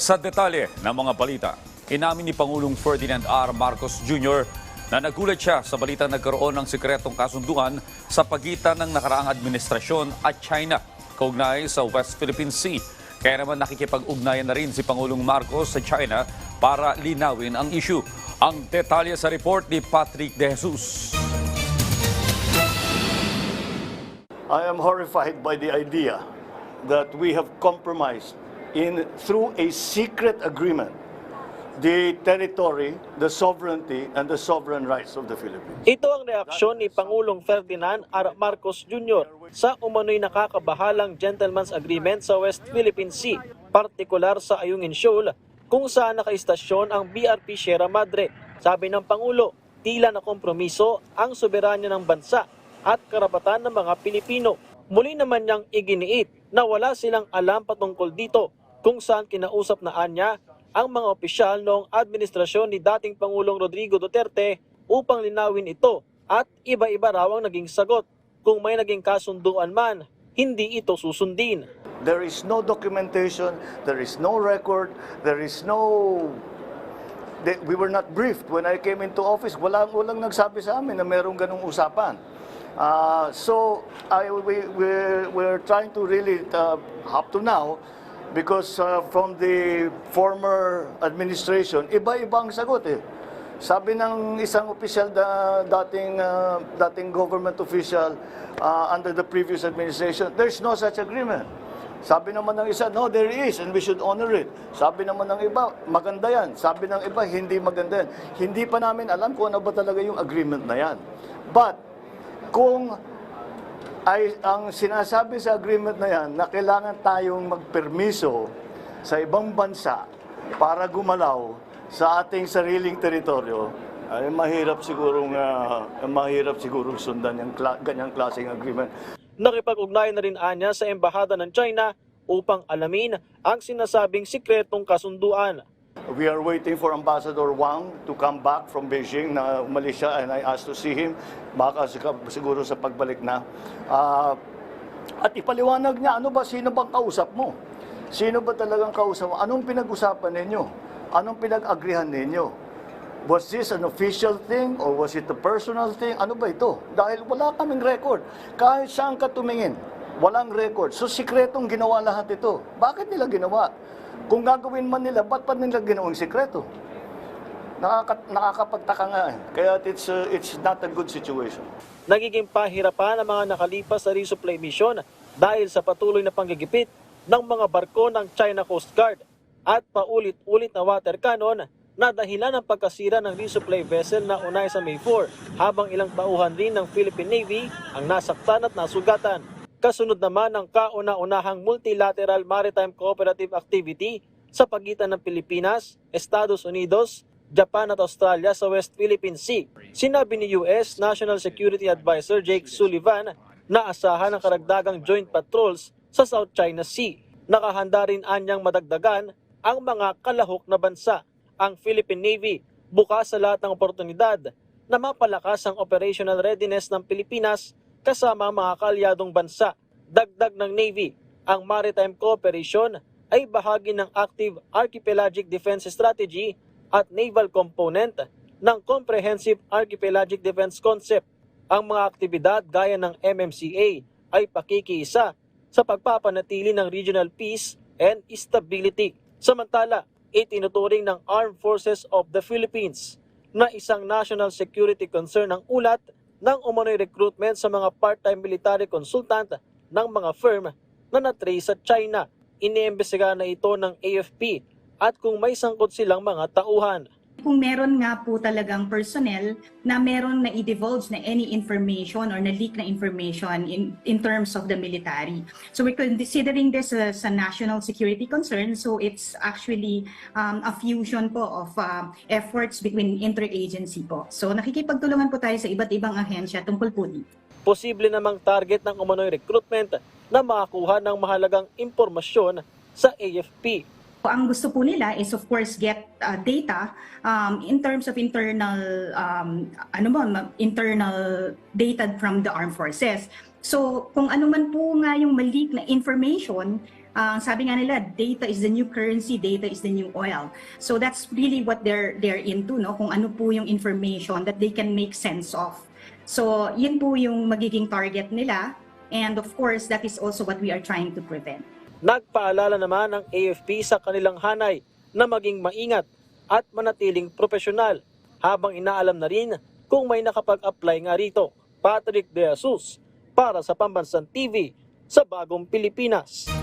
Sa detalye ng mga balita, inamin ni Pangulong Ferdinand R. Marcos Jr. na nagulat siya sa balitang nagkaroon ng sikretong kasunduan sa pagitan ng nakaraang administrasyon at China kaugnay sa West Philippine Sea. Kaya naman nakikipag-ugnayan na rin si Pangulong Marcos sa China para linawin ang issue. Ang detalye sa report ni Patrick De Jesus. I am horrified by the idea that we have compromised in through a secret agreement the territory, the sovereignty, and the sovereign rights of the Philippines. Ito ang reaksyon ni Pangulong Ferdinand R. Marcos Jr. sa umano'y nakakabahalang gentleman's agreement sa West Philippine Sea, partikular sa Ayungin Shoal, kung saan nakaistasyon ang BRP Sierra Madre. Sabi ng Pangulo, tila na kompromiso ang soberanya ng bansa at karapatan ng mga Pilipino. Muli naman niyang iginiit na wala silang alam patungkol dito kung saan kinausap na anya ang mga opisyal noong administrasyon ni dating Pangulong Rodrigo Duterte upang linawin ito at iba-iba raw ang naging sagot. Kung may naging kasunduan man, hindi ito susundin. There is no documentation, there is no record, there is no we were not briefed when I came into office. Wala walang nagsabi sa amin na merong ganung usapan. Uh, so I, we, we're, we're trying to really, uh, up to now, because uh, from the former administration, iba-iba ang sagot eh. Sabi ng isang opisyal da, dating, uh, dating government official uh, under the previous administration, there's no such agreement. Sabi naman ng isa, no, there is, and we should honor it. Sabi naman ng iba, maganda yan. Sabi ng iba, hindi maganda yan. Hindi pa namin alam kung ano ba talaga yung agreement na yan. But, kung ay ang sinasabi sa agreement na yan na kailangan tayong magpermiso sa ibang bansa para gumalaw sa ating sariling teritoryo, ay mahirap siguro nga mahirap siguro sundan yung kla- ganyang klaseng agreement. Nakipag-ugnayan na rin anya sa Embahada ng China upang alamin ang sinasabing sikretong kasunduan. We are waiting for Ambassador Wang to come back from Beijing na umalis siya and I asked to see him baka sig- siguro sa pagbalik na. Ah, at ipaliwanag niya, ano ba, sino bang kausap mo? Sino ba talagang kausap mo? Anong pinag-usapan ninyo? Anong pinag-agrihan ninyo? Was this an official thing or was it a personal thing? Ano ba ito? Dahil wala kaming record. Kahit saan ka tumingin, walang record. So, sikretong ginawa lahat ito. Bakit nila ginawa? Kung gagawin man nila, ba't pa nila ginawang sikreto? Nakaka, nakakapagtaka nga eh. Kaya it's, uh, it's not a good situation. Nagiging pahirapan ang mga nakalipas sa resupply mission dahil sa patuloy na panggigipit ng mga barko ng China Coast Guard at paulit-ulit na water cannon na dahilan ng pagkasira ng resupply vessel na unay sa May 4 habang ilang tauhan din ng Philippine Navy ang nasaktan at nasugatan. Kasunod naman ang kauna-unahang multilateral maritime cooperative activity sa pagitan ng Pilipinas, Estados Unidos, Japan at Australia sa West Philippine Sea. Sinabi ni US National Security Advisor Jake Sullivan na asahan ang karagdagang joint patrols sa South China Sea. Nakahanda rin anyang madagdagan ang mga kalahok na bansa. Ang Philippine Navy bukas sa lahat ng oportunidad na mapalakas ang operational readiness ng Pilipinas kasama ang mga kalyadong bansa. Dagdag ng Navy, ang maritime cooperation ay bahagi ng active archipelagic defense strategy at naval component ng Comprehensive Archipelagic Defense Concept. Ang mga aktibidad gaya ng MMCA ay pakikiisa sa pagpapanatili ng regional peace and stability. Samantala, itinuturing ng Armed Forces of the Philippines na isang national security concern ang ulat ng umano'y recruitment sa mga part-time military consultant ng mga firm na natrace sa China. Iniimbestigahan na ito ng AFP at kung may sangkot silang mga tauhan. Kung meron nga po talagang personnel na meron na i-divulge na any information or na leak na information in, in terms of the military. So we're considering this as a national security concern. So it's actually um, a fusion po of uh, efforts between interagency po. So nakikipagtulungan po tayo sa iba't ibang ahensya tungkol po dito. Posible namang target ng umano'y recruitment na makakuha ng mahalagang impormasyon sa AFP. Ang gusto po nila is of course get uh, data um, in terms of internal um, ano ba internal data from the armed forces. So kung ano man po nga yung malik na information uh, sabi nga nila, data is the new currency, data is the new oil. So that's really what they're they're into, no? Kung ano po yung information that they can make sense of. So yun po yung magiging target nila. And of course, that is also what we are trying to prevent. Nagpaalala naman ng AFP sa kanilang hanay na maging maingat at manatiling profesional habang inaalam na rin kung may nakapag-apply nga rito. Patrick De Jesus para sa Pambansang TV sa Bagong Pilipinas.